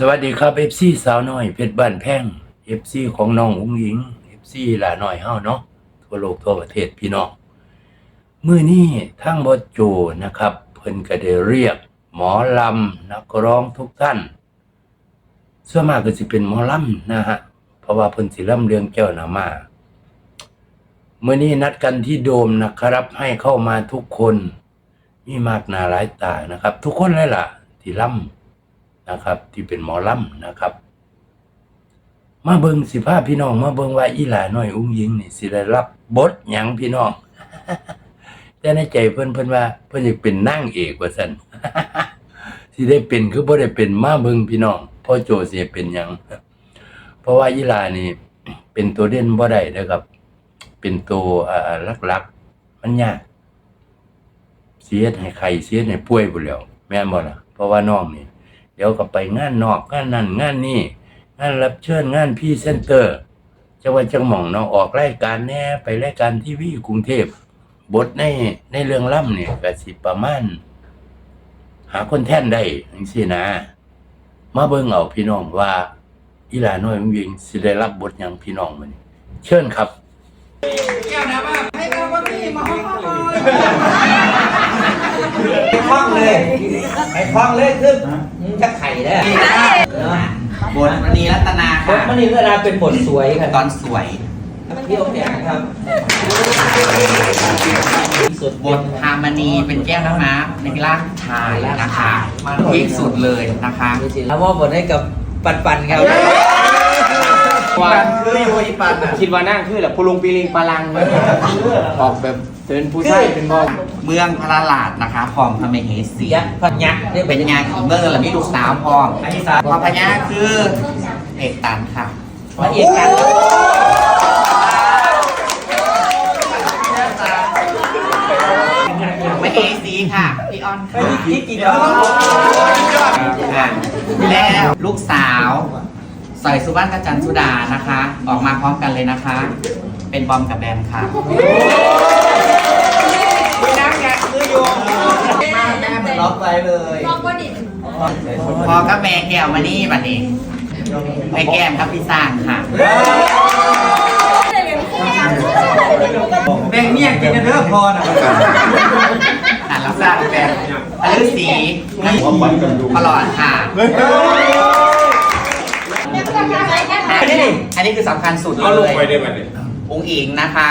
สวัสดีครับเอฟซีสาวน้อยเพชรบ้านแพงเอฟซีของน้องอุ้งหญิงเอฟซีหลาน้อยเฮาเนาะทั่วโลกทั่วประเทศพี่น้องมื้อนี้ทั้งบทโจนะครับ เพิ่นก็ได้เรียก หมอลำนักร้องทุกท่านส่วนมากก็สิเป็นหมอลำนะฮะเพราะว่าเพิ่นสิลำเรื่องแก้วหนามาเมื้อนี้นัดกันที่โดมนะครับ ให้เข้ามาทุกคน มีมากนาหลายตานะครับ ทุกคนเลยล่ะที่ล่ำ นะครับ ที่เป็นหมอล่ำนะครับ มาเบิงสิพาพี่น้อง มาเบิงว่าอีหลาน้อยอุ้งยิงนี่สิได้รับบทหยังพี่น้องแต่ในใจเพิ่นเพิ่นว่า เพิ่นอยากเป็นนางเอกว่าซั่นสิได้เป็นคือบ่ได้เป็นมาเบิงพี่น้องพ่อโจสิให้เป็นหยังเพราะว่าอีหลานี่เป็นตัวเด่นบ่ได้เด้อครับ เป็นตัวอ่าลักๆมันยากเสียให้ใครเสียให้ป่วยบุแล้ว แม่นบ่ล่ะเพราะว่าน้องนี่ เดี๋ยวก็ไปงานนอกงานนั่นงานนี่งานรับเชิญงานพี่เซนเตอร์จังหวัดจังหม่องเนาะออกรายการแหน่ไปรายการทีวีกรุงเทพบทในในเรื่องล่ำเนี่ยก็สิประมาณหาคนแท่นได้จังซี่นะ มาเบิ่งเอาพี่น้องว่าอีหลาน้อยมันยิงสิได้รับบทหยังพี่น้องมื้อนี้เชิญครับไอ้ คล้องเลยไอ้คล้องเลยคือมึงจะไข่ได้อะบทมณีรัตนาบค่ะทมันนี่เวลาเป็นบทสวยครับตอนสวยพี่โอเคครับสุดบทฮามณีเป็นแก้วน้ำม้าในร่างชายนะคะที่สุดเลยนะคะแล้วมอบบทให้กับปันปันครับปันคืออยู่อีปันอะคิดว่านั่งคือแบบพลุงปีลิงปลาลังเลยออกแบบ เป็นผู้ชายเป็นบอมเมืองพระลาดนะคะพร้อมพระมเหสียักษ์พันยักษ์นี่เป็เป็นนงานขี่เมืองและมีลูกสาวพร้อมอันที่สามพอพญาคือเอกตันค่ะพระเอกกันมเหสีค่ะพี่ออนค่ะที่กินแล้วอะแล้วลูกสาวสอยสุวรรณกจันทร์สุดานะคะ ออกมาพร้อมกันเลยนะคะ เป็นบอมกับแบมค่ะนั่งยักษ์คื ออยู่มาแม่มันล็อกไว้เลยลองก็ดิพอก็แม่แก้วมานี่บัดนี้แม่แก้มครับพี่สร้างค่ะแบ่งเนี่ยกินกันเด้อพอนะอ่านแล้วสร้างแบบอฤาษีตลอดค่ะอันนี้อันนี้คือสำคัญสุดเลยองค์อิงนะคะ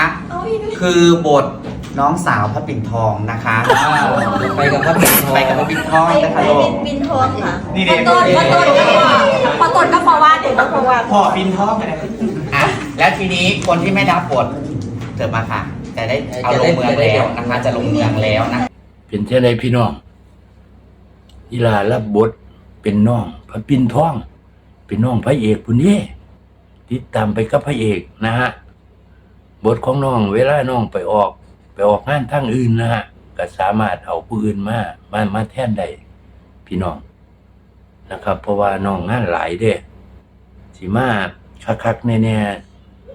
คือบท น้องสาวพระปิ่นทองนะคะ ไปกับพระปิ่นทองไปกับพระปิ่นทองไปนะคะไปลูกบินทองค่ะพอต้นพอต้นก็พอต้นก็พอว่าเด็กก็พอว่าพ่อปิ่นทองอะแล้วทีนี้คนที่ไม่รับบทเกิดมาค่ะ จะได้เอาลงเมืองแล้วนะคะ จะลงเมืองแล้วนะ เป็นเช่นไรพี่น้องอีหลารับบทเป็นน้องพระปินทอง เป็นน้องพระเอกผู้นี้ติดตามไปกับพระเอกนะฮะบทของน้องเวลาน้องไปออก ไปออกงานทางอื่นนะฮะก็สามารถเอาผู้อื่นมามามาแทนได้พี่น้องนะครับ เพราะว่าน้องงานหลายเด้สิมาคักๆแน่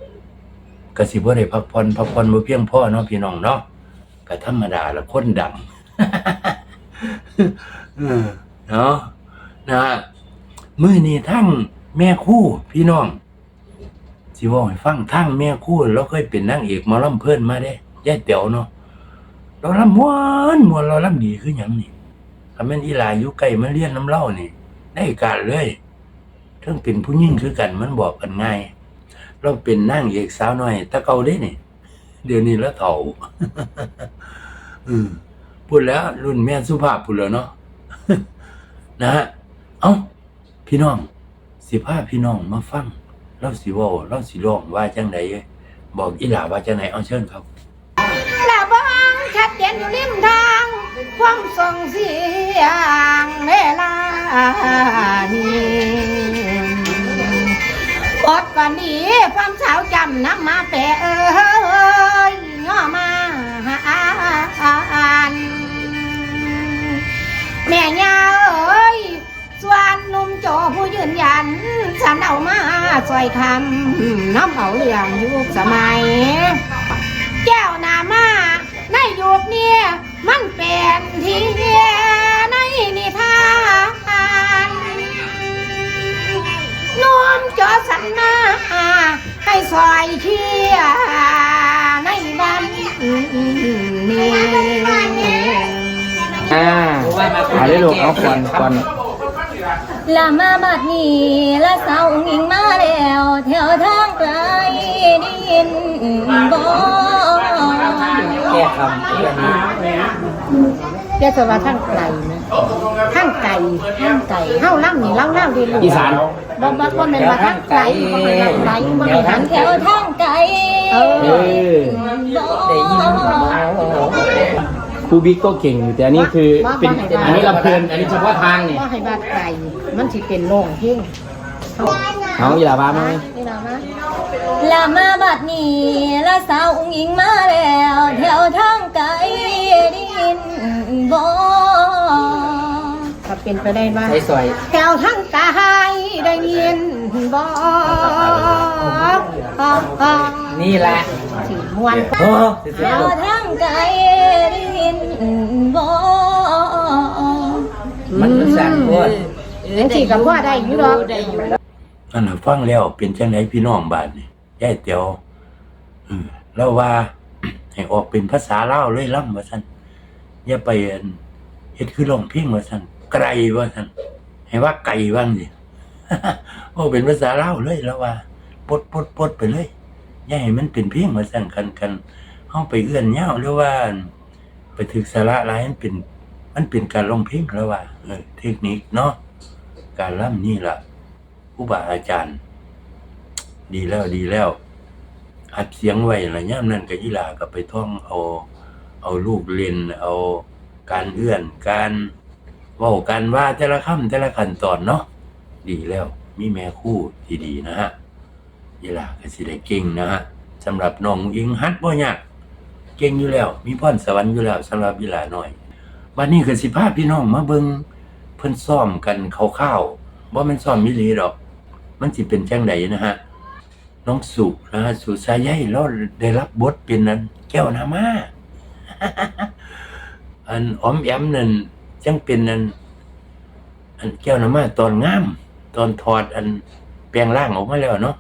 ๆก็สิบ่ได้พักผ่อนพักผ่อนบ่เพียงพอเนาะพี่น้องเนาะก็ธรรมดาละคนดังเนาะนะฮะมื้อนี้ทั้งแม่คู่พี่น้องสิว่าให้ฟังทั้งแม่คู่เราเคยเป็นนางเอกมอลำเพิ่นมาเด้ ยายเต๋วเนาะเราลำมวนมวนเราลำดีคือหยังนี่ถ้าแม่นอีหลาอยู่ใกล้มาเรียนน้ำเล่านี่ ได้การเลยเทั้งเป็นผู้หญิงคือกันมันบอกกันง่าย เราเป็นนางเอกสาวน้อยตะเกาเด้นี่เดี๋ยวนี้แล้วเฒ่าอืมพูดแล้ว รุ่นแม่สุภาพพูดแล้วเนาะนะฮะเอ้าพี่น้อง สิพาพี่น้องมาฟังเราสิว่าเราสิร้องว่าจังไดบอกอีหลาว่าจังไดเอาเชิญครับ องชัดเจนอยู่ริมทางความส่งเสียงเวลานี้อดกว่านี้ความสาวจำน้ำมาแปะเอ้ยย่อมาอ่านแม่ยาเอ้ยส่วนนุ่มโจผู้ยืนยันฉันเอามาซอยคำน้ำเอาเรื่องยุคสมัย ยุกเนี่ยมันเป็นที่เดียในนิทานน้อมจอสันนาให้ซอยเคียในวันนี้อ่าเอาได้ลูกเอาก่อนก่อนลามาบัดนี้ละสาวองค์หญิงมาแล้วแถวทางไกลได้ยินบอก แก้คำเรื่องนี้เรียกว่าทั้งไก่นะทั้งไก่ทั้งไก่เฮาล่ำนี่เล่าเล่าดีลูกอีสานบ่บ่บ่แม่นว่าทั้งไก่บ่แม่นว่าไก่บ่แม่นทั้งแถวทางไกลเอเอออได้ยินครูบิ๊กก็เก่งอยู่แต่อันนี้คือเป็นอันนี้ลำเพลินอันนี้เฉพาะทางนี่ว่าให้ว่าไก่มันสิเป็นโล่งเพ่ง เอาอีหลาบ้าไหมนี่นะนะละมาบัดนี้ละสาวองค์หญิงมาแล้วแถวทางไกลได้ยินบ่ถ้าเป็นไปได้ว่าใช้ซอยแถวทั้งกายได้ยินบ่นี่แหละสิม่วนโอ้แถวทางไกลได้ยินบ่มันมันสั่นโคตรจังสิก็ว่าได้อยู่ดอก นั่นน่ะฟังแล้วเป็นจังไดพี่น้องบ้านนี่ยายเตียวเออแล้วว่า ให้ออกเป็นภาษาเล่าเลยล่ำว่าซั่นอย่าไปอันเฮ็ดคือร้องเพลงว่าซั่นไกลว่าซั่นให้ว่าไก่บ้างสิโอ้เป็นภาษาเล่าเลยแล้วว่าปดปดปดไปเลยอย่าให้มันเป็นเพลงว่าซั่นกันกันเฮาไปเอื้อนยาวหรือว่า ไปถึกสาระลายมันเป็น มันเป็นการร้องเพลงแล้วว่าเออเทคนิคเนาะการล่ำนี่แหละ ผู้บาอาจารย์ ดีแล้วดีแล้ว อัดเสียงไว้ละย่ามนั้นกับอีลาก็ไปท่องเอาเอาลูกเรียนเอาการเอื้อนการว่าการว่าแต่ละคำแต่ละขั้นตอนเนาะดีแล้ว มีแม่คู่ที่ดีนะฮะอีลาก็สิได้เก่งนะฮะสำหรับน้องอิงฮัดบ่ยากเก่งอยู่แล้ว มีพรสวรรค์อยู่แล้วสำหรับอีลาน้อยวันนี้ก็สิพาพี่น้องมาเบิงเพิ่นซ้อมกันคร่าวๆบ่แม่นซ้อมมิลีดอก มันสิเป็นจังไดนะฮะ น้องสุนะฮะสุสายใยเราได้รับบทเป็นนั้น แก้วนามาอันออมแอมนั่นจังเป็นนั้นอันแก้วนามาตอนงาม ตอนถอดอันแปลงร่างออกมาแล้วเนาะ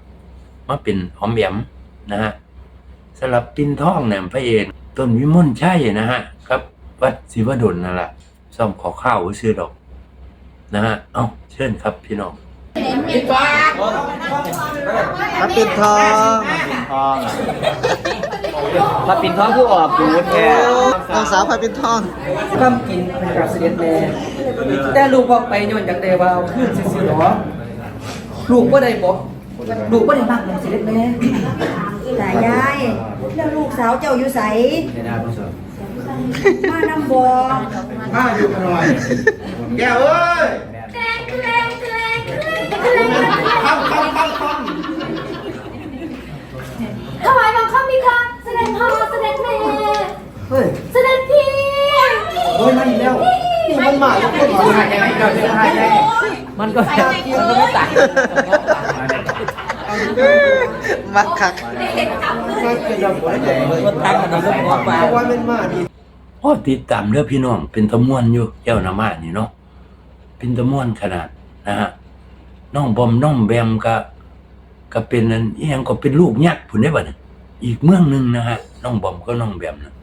มาเป็นออมแอมนะฮะสลับปินทองเนี่ยพระเอกต้นวิมลชัยนะฮะครับ วัดศิวดลนั่นแหละซ่อมขอข้าวซื้อดอก นะฮะ เอาเชิญครับพี่น้อง มาปิดทองทองมาปิ่นท้องผู้ออกดูแท้น้องสาวพาปิดทองคำกินเป็นกับเสด็จแม่แต่ลูกบอกไปย้อนจากเดว่าเอาขึ้นซื่อๆหรอลูกก็ได้บอกลูกก็ได้มากของเสด็จแม่ตายายแล้วลูกสาวเจ้าอยู่ใสมานำบอแก้วเอ้ยถวาย บังคมมีค่ะแสดงพ่อแสดงแม่เฮ้ยแสดงพี่โอ้ยมาอีกแล้วนี่มันมาแล้วก็มาใหญ่ใหญ่ก็จะใหญ่มันก็ตาเกียวก็ไม่ตัดมักคักมันตั้งกันแล้วก็มาว่ามันมาดีโอ้ติดตามเด้อพี่น้อง เป็นตะม่วนอยู่แก้วนามานี่เนาะเป็นตะม่วนขนาดนะฮะน้องบอมน้องแบมก็ก็เป็นอันอีหยังก็เป็นลูกยักษ์พุ่นได้บ่เนี่ย อีกเมืองหนึ่งนะฮะ น้องบอมก็น้องแบมนะ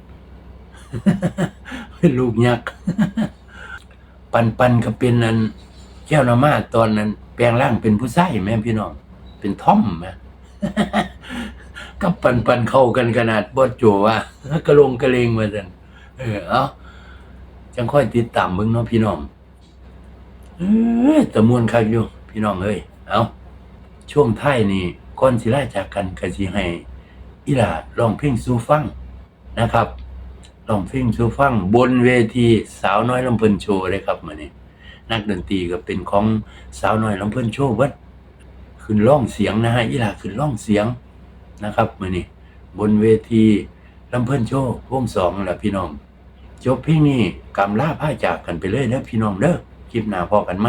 เป็นลูกยักษ์ปันปันก็เป็นอันแก้วนามาตอนนั้น แปลงร่างเป็นผู้ชายแม่พี่น้อง เป็นทอมแม่กับปันปันเข้ากันขนาดบ่โจว่ากระลงกระเลงมาซั่นเออเอาจังค่อยติดตามเบิ่งเนาะพี่น้องเออตะมวนคักอยู่พี่น้องเอ้ยเอาช่วงท้ายนี่ก่อนสิลาจากกันก็สิให้ อีหลาร้องเพลงสู่ฟังนะครับร้องเพลงสู่ฟังบนเวทีสาวน้อยลำเพิ่นโชว์เลยครับมือนี้นักดนตรีก็เป็นของสาวน้อยลำเพิ่นโชว์เบิดขึ้นร้องเสียงนะฮะอีหลาขึ้นร้องเสียงนะครับมือนี้บนเวทีลำเพิ่นโชว์วงสองแหละพี่น้อง จบเพลงนี้กำลาผ้าจากกันไปเลยเด้อพี่น้องเด้อคลิปหน้าพอกันไหม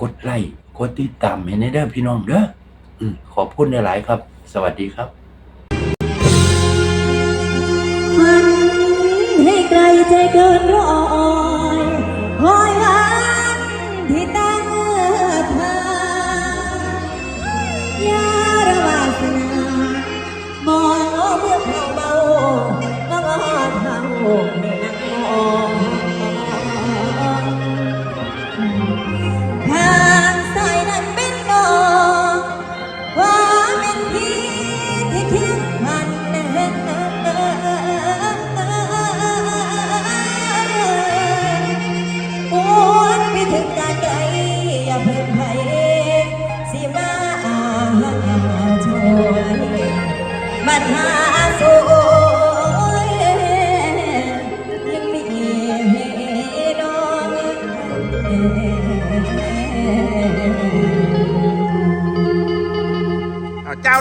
กดไลค์กดติดตามให้ในเด้อพี่น้องเด้อขอบคุณหลายๆครับ สวัสดีครับฝันให้ไกลใจเกินร้อย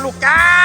ลูกจ้า